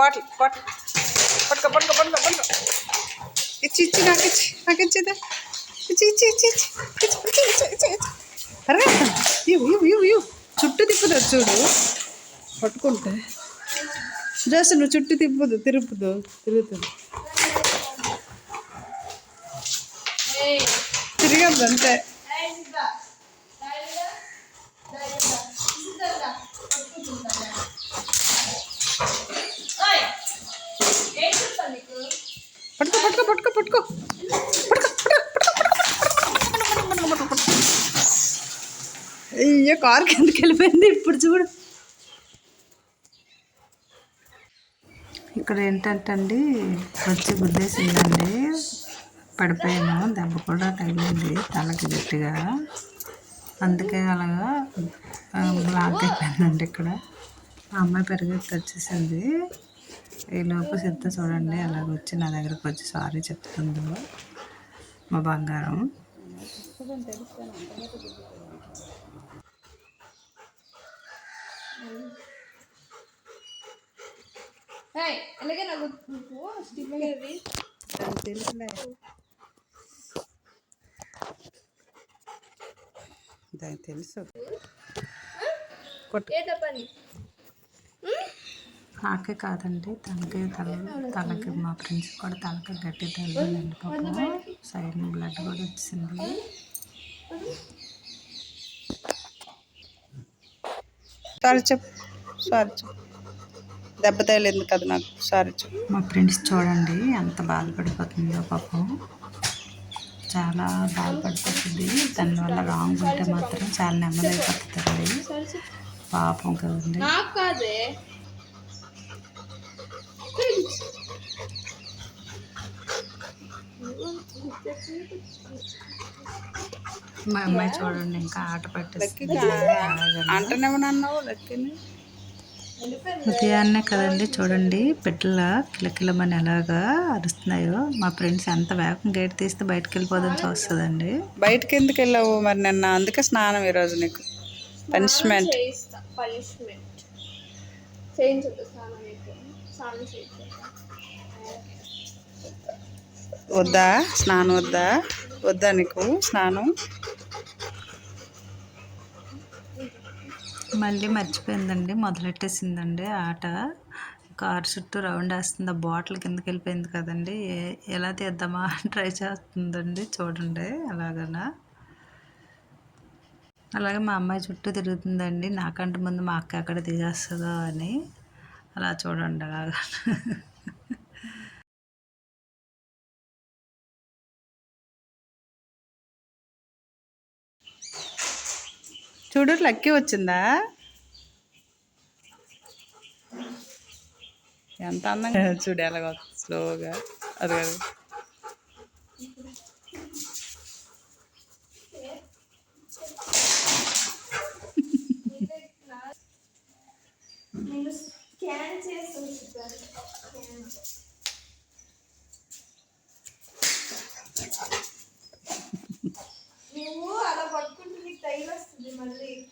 Bottle bottle పట్టుకో పట్టుకో పట్టుకో పట్టుకో. ఇచ్చి ఇచ్చి నాకు ఇచ్చి నాకు ఇచ్చిదా ఇచ్చి ఇచ్చి ఇచ్చి ఇచ్చి ఇచ్చి ఇచ్చి ఇచ్చి ఇచ్చి ఇచ్చి. అరే ఇవ్వు ఇవ్వు ఇవ్వు ఇవ్వు. చుట్టూ తిప్పుతుంది చూడు. పట్టుకుంటే. జస్ట్ నువ్వు చుట్టూ తిప్పుదు తిరుపుదు తిరుగుతుంది. తిరగద్దు అంతే. పట్టుకో పట్టుకో పట్టుకో. అయ్యో కార్ కిందకి వెళ్ళిపోయింది. ఇప్పుడు చూడు. ఇక్కడ ఏంటంటే అండి వచ్చి గుద్దేసిందండి. పడిపోయాను. దెబ్బ కూడా తగిలింది. తలకి గట్టిగా. అందుకే అలాగా బ్లాక్ అయిపోయిందండి ఇక్కడ. ఆ అమ్మాయి పరిగెత్తి వచ్చేసింది. ఈ లోపు సిద్ధ చూడండి అలాగ వచ్చి నా దగ్గరకు వచ్చి సారీ చెప్తుంది మా బంగారం. అలాగే నాకు తెలుసులే. దానికి తెలుసు. కొట్టు నాకే కాదండి. తనకి తల తలకి మా ఫ్రెండ్స్ కూడా తలకి గట్టి తగిలిందండి పాపం. సైడ్ బ్లడ్ కూడా వచ్చింది. సారీ చెప్పు సారీ చెప్పు. దెబ్బ తగిలింది కదా నాకు సారీ చెప్పు. మా ఫ్రెండ్స్ చూడండి ఎంత బాధపడిపోతుందో పాపం. చాలా బాధపడిపోతుంది. దానివల్ల రాంగ్ ఉంటే మాత్రం చాలా నెమ్మది పాపం కదండి నాకు కాదే. మా అమ్మాయి చూడండి ఇంకా ఆట పట్టేస్తుంది. అంటనేమన్నావు లెక్కని. ఉదయాన్నే కదండి చూడండి బిడ్డల కిలకిలమని ఎలాగా అరుస్తున్నాయో. మా ఫ్రెండ్స్ ఎంత వేగం గేట్ తీస్తే బయటకు వెళ్ళిపోదని చూస్తుందండి. బయటకి ఎందుకు వెళ్ళావు మరి నిన్న? అందుకే స్నానం ఈరోజు నీకు. పనిష్మెంట్ పనిష్మెంట్ చేయించదు స్నానం నీకు స్నానం చేయించదు వద్దా? స్నానం వద్దా? వద్దా నీకు? స్నానం? మళ్ళీ మర్చిపోయిందండి మొదలెట్టేసిందండి ఆట. కారు చుట్టూ రౌండ్ వేస్తుంది ఆ బాటిల్ కిందకి వెళ్ళిపోయింది కదండి. ఏ- ఎలా తీద్దామా? అని ట్రై చేస్తుందండి చూడండి అలాగనా అలాగే మా అమ్మాయి చుట్టూ తిరుగుతుందండి నాకంటే ముందు మా అక్క ఎక్కడ తీసేస్తుందో అని. అలా చూడండి అలాగా. చూడు లక్కీ వచ్చిందా? ఎంత అందంగా చూడు ఎలాగ స్లోగా. అది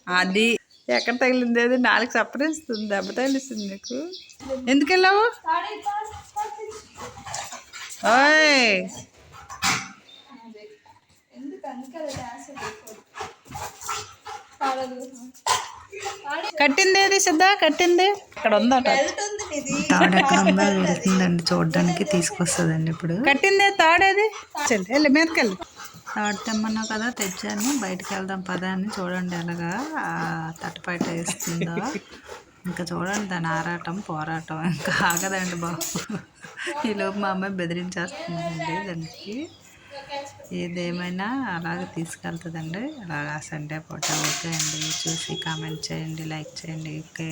అది ఎక్కడ తగిలింది అది? నాలుగు సపరిస్తుంది దెబ్బ తగిలిస్తుంది నీకు. ఎందుకు వెళ్ళావు ఓయ్! కట్టింది ఏది సిద్ధ? కట్టింది? అక్కడ ఉందట తాడెక్కడుందా చూడడానికి తీసుకొస్తుందండి ఇప్పుడు. కట్టిందే తాడేది? వెళ్ళి మీదకెళ్ళి. తాడు తెమ్మన్నావు కదా తెచ్చాను. బయటకు వెళ్దాం పదా అని చూడండి ఎలాగా ఆ తట్టపైట వేస్తుందో. ఇంకా చూడండి దాని ఆరాటం పోరాటం. ఇంకా ఆగదండి బాబు. ఈలోపు మా అమ్మాయి బెదిరించేస్తుందండి దానికి. ఏదేమైనా అలాగే తీసుకెళ్తుందండి. అలాగా సండే పూట. ఓకే అండి. చూసి కామెంట్ చేయండి లైక్ చేయండి. ఓకే.